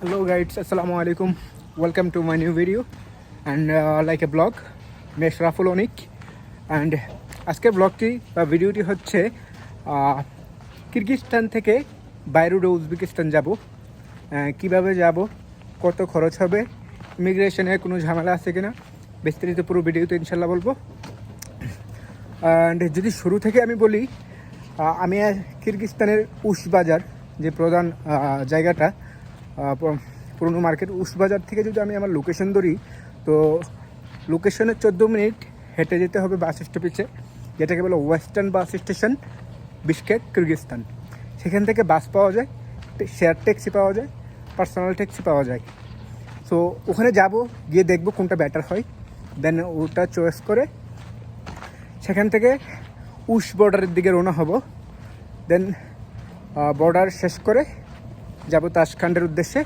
Hello guys, Assalamu alaikum. Welcome to my new video and uh, like a blog. মেশ রাফুল Anik and আজকের ব্লগটি বা ভিডিওটি হচ্ছে কিরগিজস্তান থেকে বাইরুডে উজবেকিস্তান যাব। কীভাবে যাব? কত খরচ হবে? ইমিগ্রেশনে কোনো ঝামেলা আছে কিনা? বিস্তারিত পুরো ভিডিওতে ইনশাল্লাহ বলব। অ্যান্ড যদি শুরু থেকে আমি বলি আহ, আমি কিরগিজস্তানের উস বাজার যে প্রধান আহ, জায়গাটা পুরনো মার্কেট উসবাজার থেকে যদি আমি আমার লোকেশন ধরি, তো লোকেশনে চোদ্দ মিনিট হেঁটে যেতে হবে বাস স্টপেজে যেটাকে বলে western bus station Bishkek Kyrgyzstan সেখান থেকে বাস পাওয়া যায় শেয়ার ট্যাক্সি পাওয়া যায় পার্সোনাল ট্যাক্সি পাওয়া যায়। সো ওখানে যাব, গিয়ে দেখব কোনটা বেটার হয় দেন ওটা চয়েস করে সেখান থেকে উশ বর্ডারের দিকে রওনা হব। দেন বর্ডার শেষ করে যাব তাসখান্ডের উদ্দেশ্যে।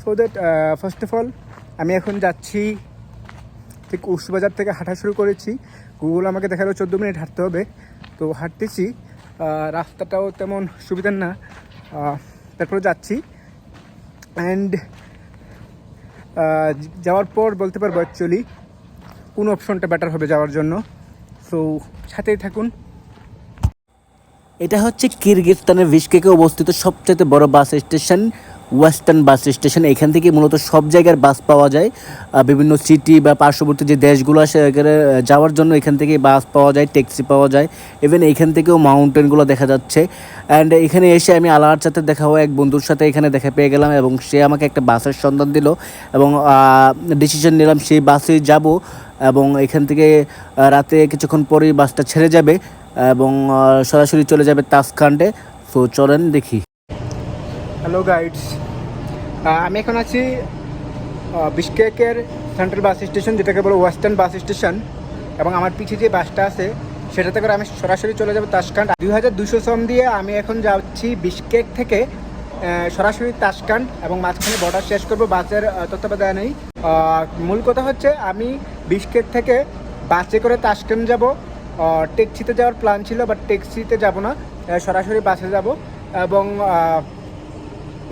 So that first of all আমি এখন যাচ্ছি ঠিক উসবাজার থেকে হাঁটা শুরু করেছি। গুগল আমাকে দেখাল চোদ্দ মিনিট হাঁটতে হবে। তো হাঁটতেছি রাস্তাটাও তেমন সুবিধার না। তারপরে যাচ্ছি। অ্যান্ড যাওয়ার পর বলতে পারব অ্যাকচুয়ালি কোন অপশনটা বেটার হবে যাওয়ার জন্য। সো সাথেই থাকুন। এটা হচ্ছে কিরগিজস্তানের বিশকেকে অবস্থিত সবচেয়ে বড় bus station, western bus station. এখান থেকে মূলত সব জায়গার বাস পাওয়া যায়। বিভিন্ন সিটি বা পার্শ্ববর্তী যে দেশগুলো আছে এখানে যাওয়ার জন্য এখান থেকে বাস পাওয়া যায়, ট্যাক্সি পাওয়া যায়। ইভেন এখান থেকেও মাউন্টেনগুলো দেখা যাচ্ছে। অ্যান্ড এখানে এসে আমি আলার সাথে দেখা হওয়া এক বন্ধুর সাথে এখানে দেখা পেয়ে গেলাম এবং সে আমাকে একটা বাসের সন্ধান দিল এবং ডিসিশন নিলাম, সেই বাসে যাব। এবং এখান থেকে রাতে কিছুক্ষণ পরেই বাসটা ছেড়ে যাবে এবং সরাসরি চলে যাবে তাসখান্ডে তো চলেন দেখি। হ্যালো গাইডস আমি এখন আছি বিশকেকের সেন্ট্রাল বাস স্টেশন যেটাকে বলে ওয়েস্টার্ন বাস স্টেশন এবং আমার পিছিয়ে যে বাসটা আছে, সেটাতে করে আমি সরাসরি চলে যাব তাসকান্ড দুই হাজার দুশো সম দিয়ে আমি এখন যাচ্ছি বিশকেক থেকে সরাসরি তাসকান্ড এবং মাঝখানে বর্ডার শেষ করব, বাসের তত্ত্বাবধানেই। মূল কথা হচ্ছে আমি বিশকেক থেকে বাসে করে তাসকান্ড যাব। ট্যাক্সিতে যাওয়ার প্ল্যান ছিল বাট ট্যাক্সিতে যাব না। সরাসরি বাসে যাব। এবং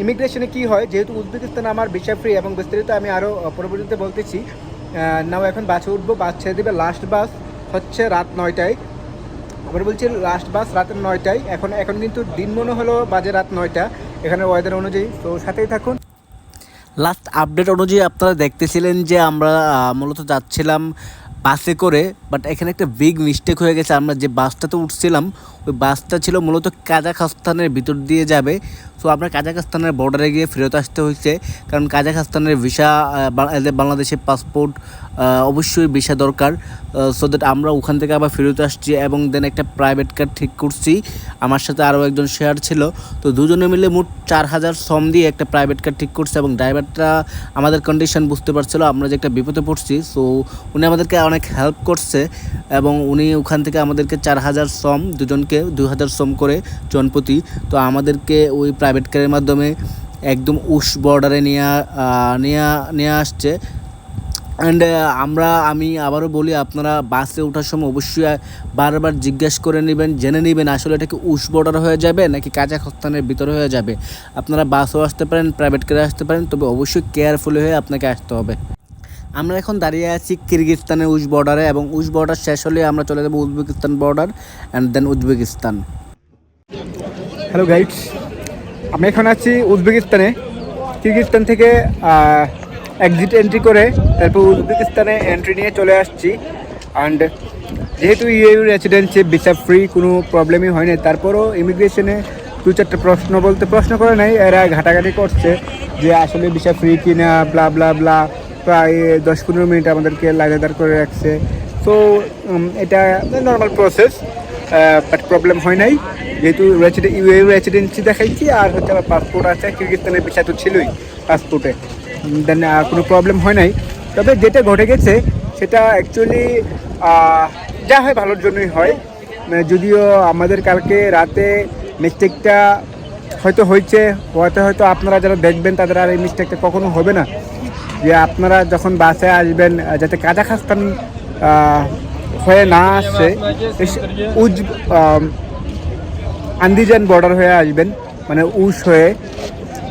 ইমিগ্রেশনে কি হয়, যেহেতু উজবেকিস্তান আমার ভিসা ফ্রি এবং বিস্তারিত আমি আরও পরবর্তীতে বলতেছি নাও এখন বাসে উঠবো, বাস ছেড়ে দেবে। লাস্ট বাস হচ্ছে রাত নয়টায়। আবার বলছি লাস্ট বাস রাতের নয়টায়। এখন এখন কিন্তু দিন মনে হলো বাজে রাত নয়টা। এখানে ওয়েদার অনুযায়ী। তো সাথেই থাকুন। লাস্ট আপডেট অনুযায়ী আপনারা দেখতেছিলেন যে আমরা মূলত যাচ্ছিলাম বাসে করে বাট এখানে একটা বিগ মিস্টেক হয়ে গেছে। আমরা যে বাসটাতে উঠছিলাম ওই বাসটা ছিল মূলত কাজাখস্তানের ভিতর দিয়ে যাবে। সো আমরা কাজাখস্তানের বর্ডারে গিয়ে ফেরত আসতে হয়েছে। কারণ কাজাখস্তানের ভিসা বাংলাদেশের পাসপোর্ট অবশ্যই ভিসা দরকার। সো দ্যাট আমরা ওখান থেকে আবার ফেরত আসছি এবং দেন একটা প্রাইভেট কার ঠিক করছি। আমার সাথে আরও একজন শেয়ার ছিল। তো দুজনে মিলে মোট চার হাজার সম দিয়ে একটা প্রাইভেট কার ঠিক করছে এবং ড্রাইভারটা আমাদের কন্ডিশন বুঝতে পারছিল। আমরা যে একটা বিপদে পড়ছি সো উনি আমাদেরকে অনেক হেল্প করছে এবং উনি ওখান থেকে আমাদেরকে চার হাজার সম দুজনকে দুই হাজার সম করে জনপ্রতি তো আমাদেরকে ওই প্রাইভেট কারের মাধ্যমে একদম উস বর্ডারে নিয়ে নিয়ে নিয়ে আসছে। অ্যান্ড আমরা, আমি আবারও বলি, আপনারা বাসে ওঠার সময় অবশ্যই বারবার জিজ্ঞেস করে নেবেন, জেনে নেবেন আসলে এটা কি উস বর্ডার হয়ে যাবে নাকি কাজাখস্তানের ভিতরে হয়ে যাবে। আপনারা বাসও আসতে পারেন প্রাইভেট কারে আসতে পারেন, তবে অবশ্যই কেয়ারফুলি হয়ে আপনাকে আসতে হবে। আমরা এখন দাঁড়িয়ে আছি কিরগিজস্তানের উজ বর্ডারে এবং উজ বর্ডার শেষ হলে আমরা চলে যাব Uzbekistan border and then Uzbekistan. Hello guides আমি এখন আছি উজবেকিস্তানে। কিরগিজস্তান থেকে এক্সিট এন্ট্রি করে তারপর উজবেকিস্তানে এন্ট্রি নিয়ে চলে আসছি। অ্যান্ড যেহেতু ইউ রেসিডেন্সি ভিসা ফ্রি কোনো প্রবলেমই হয়নি, তারপরও ইমিগ্রেশনে দু চারটে প্রশ্ন বলতে প্রশ্ন করে নাই, এরা ঘাটাঘাটি করছে যে আসলে ভিসা ফ্রি কিনা ব্লা ব্লা ব্লা প্রায় দশ পনেরো মিনিট আমাদেরকে লাইনে দাঁড় করে রাখছে। তো এটা নর্মাল প্রসেস বাট প্রবলেম হয় নাই। যেহেতু রেসিডেন্সি দেখাইছি, আর হচ্ছে আমার পাসপোর্ট আছে কিরগিস্তানের বিষয় তো ছিলই পাসপোর্টে দেন আর কোনো প্রবলেম হয় নাই। তবে যেটা ঘটে গেছে, সেটা অ্যাকচুয়ালি যা হয় ভালোর জন্যই হয়। মানে যদিও আমাদের কালকে রাতে মিস্টেকটা হয়তো হয়েছে, হয়তো হয়তো আপনারা যারা দেখবেন, তাদের আর এই মিস্টেকটা কখনো হবে না। যে আপনারা যখন বাসে আসবেন যাতে কাজাখাস্তান হয়ে না আসে উজ আন্দিজান বর্ডার হয়ে আসবেন মানে উস হয়ে,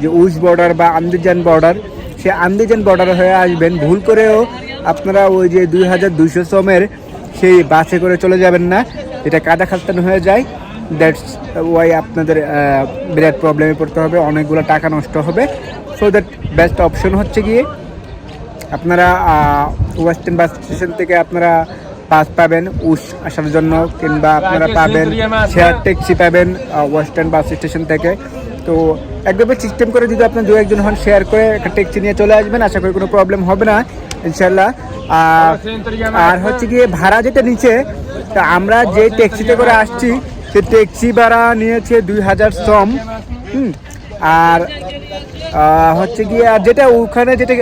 যে উস বর্ডার বা আন্দিজান বর্ডার সে আন্দিজান বর্ডার হয়ে আসবেন। ভুল করেও আপনারা ওই যে দুই হাজার দুইশো শ্রমের সেই বাসে করে চলে যাবেন না, যেটা কাদা খাস্তান হয়ে যায়। দ্যাটস ওয়াই আপনাদের বিরাট প্রবলেমে পড়তে হবে, অনেকগুলো টাকা নষ্ট হবে। সো দ্যাট বেস্ট অপশন হচ্ছে গিয়ে আপনারা ওয়েস্টার্ন বাস স্টেশন থেকে আপনারা বাস পাবেন উস আসার জন্য কিংবা আপনারা পাবেন শেয়ার ট্যাক্সি পাবেন ওয়েস্টার্ন বাস স্টেশন থেকে। তো একদমই সিস্টেম করে যদি আপনার দু একজন হন শেয়ার করে একটা ট্যাক্সি নিয়ে চলে আসবেন আশা করি কোনো প্রবলেম হবে না ইনশাল্লাহ আর আর হচ্ছে গিয়ে ভাড়া যেটা নিচে তা আমরা যে ট্যাক্সিতে করে আসছি সে ট্যাক্সি ভাড়া নিয়েছে দুই হাজার শ্রম হুম। আর হচ্ছে গিয়ে আর যেটা ওখানে যেটা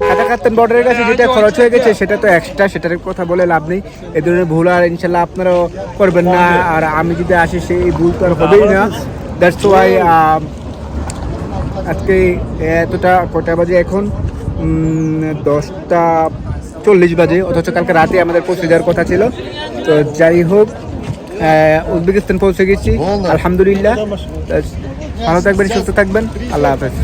কাটাকাত্তান বর্ডারের কাছে যেটা খরচ হয়ে গেছে সেটা তো এক্সট্রা সেটার কথা বলে লাভ নেই। এ ধরনের ভুল আর ইনশাল্লাহ আপনারাও করবেন না। আর আমি যদি আসি সেই ভুল তো আর হবেই না। দ্যাটস ওয়াই আজকে এতটা কটা বাজে এখন? দশটা চল্লিশ বাজে অথচ কালকে রাতে আমাদের পৌঁছে যাওয়ার কথা ছিল। তো যাই হোক উজবেকিস্তান পৌঁছে গেছি। আলহামদুলিল্লাহ। ভালো থাকবেন সুস্থ থাকবেন। আল্লাহ হাফেজ।